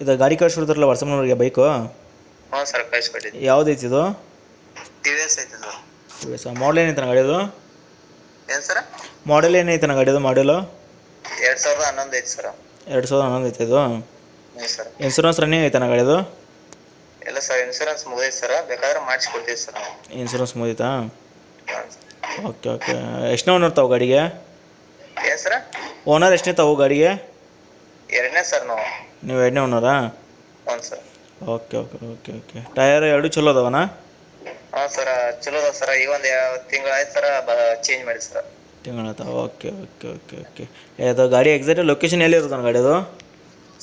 ಇದು ಗಾಡಿ ಕಳ್ಸಿಡ್ತಾರಲ್ಲ ವಾಟ್ಸಪ್ ನಂಬರ್ಗೆ ಬೈಕು? ಹಾಂ ಸರ್ ಕಳಿಸ್ಕೊಟ್ಟಿದ್ದೆ ಯಾವ್ದೈತಿ ಇದು? ಟಿ ವಿ ಎಸ್ ಐತೆ ಸರ್ ಮಾಡಲ್ ಏನೈತೆ ಗಾಡಿದು? ಏನು ಸರ್? ಮಾಡೆಲ್ ಏನೈತೆ ಗಾಡಿದು ಮಾಡೆಲು ಎರಡು ಸಾವಿರದ ಹನ್ನೊಂದು ಐತೆ ಸರ್. ಎರಡು ಸಾವಿರದ ಹನ್ನೊಂದು ಐತೆ ಇದು? ಹ್ಞೂ ಸರ್. ಇನ್ಸೂರೆನ್ಸ್ ರನ್ನಿಂಗ್ ಐತೆ ಗಾಡಿದು? ಎಲ್ಲ ಸರ್ ಇನ್ಸೂರೆನ್ಸ್ ಮುಗಿದೈತೆ ಸರ್. ಬೇಕಾದ್ರೆ ಮಾಡಿಸ್ಕೊಡ್ತೀವಿ ಸರ್ ನಾವು. ಇನ್ಸೂರೆನ್ಸ್ ಮುಗಿತಾ ಓಕೆ ಓಕೆ ಎಷ್ಟನೇ ಓನರ್ ತಾವು ಗಾಡಿಗೆ? ಏನು ಸರ್? ಓನರ್ ಎಷ್ಟನೇ ತಾವು ಗಾಡಿಗೆ? ಎರಡನೇ ಸರ್ ನಾವು. ನೀವು ಎರಡನೇ ಓನರಾ ಹ್ಞೂ sir. Okay okay okay okay. Tyre ಎರಡು ಚಲೋ ಅದಾವನಾ ಹಾಂ ಸರ್ ಚಲೋ ಅದ ಸರ್. ಈಗ ಒಂದು ತಿಂಗಳು ಆಯ್ತು ಸರ್ ಚೇಂಜ್ ಮಾಡಿ ಸರ್. ತಿಂಗಳ ಓಕೆ ಓಕೆ ಓಕೆ ಓಕೆ. ಅದು ಗಾಡಿ ಎಕ್ಸಾಕ್ಟ್ ಲೊಕೇಶನ್ ಎಲ್ಲಿ ಇರುತ್ತೆ ಗಾಡಿ ಅದು?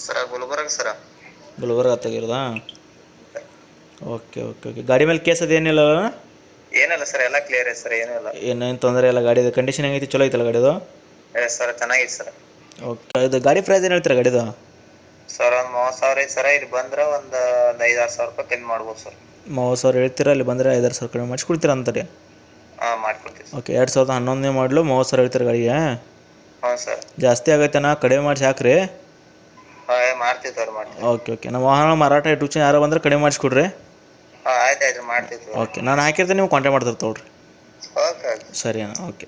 Sir Gulbarga sir. ಗುಲ್ಬರ್ಗ ತೆಗಿರೋದಾ ಓಕೆ ಓಕೆ ಓಕೆ. ಗಾಡಿ ಮೇಲೆ ಕೇಸ್ ಅದೇನಿಲ್ಲ ಏನಿಲ್ಲ ಸರ್ ಎಲ್ಲ ಕ್ಲಿಯರ್ ಇದೆ ಸರ್ ಏನಿಲ್ಲ ಇಲ್ಲ. ಏನೇನು ತೊಂದರೆ ಇಲ್ಲ ಗಾಡಿದು ಕಂಡೀಷನ್ ಹೆಂಗೈತಿ? ಚಲೋ ಐತಲ್ಲ ಗಾಡಿದು ಸರ್ ಚೆನ್ನಾಗಿದೆ ಸರ್. ಓಕೆ ಇದು ಗಾಡಿ ಪ್ರೈಸ್ ಏನು ಹೇಳ್ತೀರಾ ಗಾಡಿದು ಸರ್ ಒಂದು ಮೂವತ್ತು ಸಾವಿರ ಐತೆ ಸರ. ಇಲ್ಲಿ ಬಂದ್ರೆ ಒಂದು ಒಂದು ಐದು ಆರು ಸಾವಿರ ರೂಪಾಯಿ ಕಮ್ಮಿ ಮಾಡ್ಬೋದು ಸರ್. ಮೂವತ್ತು ಸಾವಿರ ಹೇಳ್ತೀರಾ? ಅಲ್ಲಿ ಬಂದರೆ ಐದಾರು ಸಾವಿರ ಕಡಿಮೆ ಮಾಡಿಸ್ಕೊಡ್ತೀರಾ ಅಂತಾರೆ ಹಾಂ ಮಾಡ್ಕೊಡ್ತೀವಿ ಓಕೆ ಎರಡು ಸಾವಿರದ ಹನ್ನೊಂದನೇ ಮಾಡಲು ಮೂವತ್ತು ಸಾವಿರ ಹೇಳ್ತೀರಾ ಗಾಡಿಗೆ? ಹ್ಞೂ ಸರ್. ಜಾಸ್ತಿ ಆಗೈತೆನಾ? ಕಡಿಮೆ ಮಾಡಿಸಿ ಹಾಕ್ರಿ. ಹಾಂ ಮಾಡ್ತೀವಿ ಸರ್ ಮಾಡ್ತೀವಿ. Okay okay. ನಮ್ಮ ವಾಹನ ಮಾರಾಟ ಇಟ್ಟು ಚಾನಲ್ ಯಾರು ಬಂದರೆ ಕಡಿಮೆ ಮಾಡಿಸ್ಕೊಡ್ರಿ. ಹಾಂ ಆಯ್ತು ಆಯ್ತು ಮಾಡ್ತೀವಿ ಸರ್. ಓಕೆ ನಾನು ಹಾಕಿರ್ತೀನಿ ನೀವು ಕಾಂಟ್ಯಾಕ್ಟ್ ಮಾಡ್ತಾರೆ ತೊಗೊಳ್ರಿ. Okay okay. ಸರಿ ಅಣ್ಣ ಓಕೆ.